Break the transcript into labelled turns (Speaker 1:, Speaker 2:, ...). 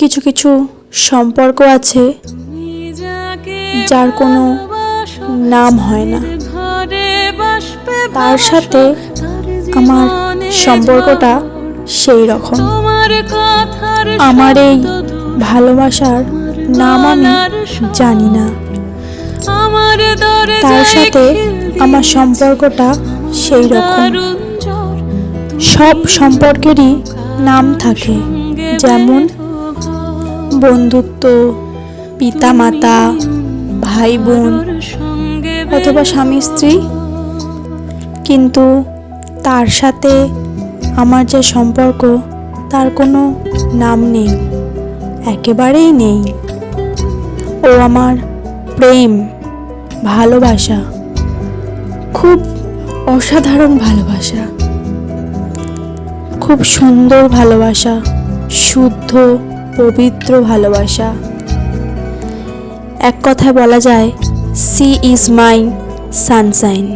Speaker 1: কিছু কিছু সম্পর্ক আছে যার কোনো নাম হয় না। তার সাথে আমার সম্পর্কটা সেই রকম। আমার এই ভালোবাসার নাম আমি জানি না। তার সাথে আমার সম্পর্কটা সেই রকম। সব সম্পর্কেরই নাম থাকে, যেমন বন্ধুত্ব পিতা মাতা ভাই বোন অথবা স্বামী, স্ত্রী। কিন্তু তার সাথে আমার যে সম্পর্ক, তার কোনো নাম নেই, একেবারেই নেই। ও আমার প্রেম, ভালোবাসা, খুব অসাধারণ ভালোবাসা, খুব সুন্দর ভালোবাসা, শুদ্ধ পবিত্র ভালোবাসা। এক কথায় বলা যায় সি ইজ মাই সানশাইন।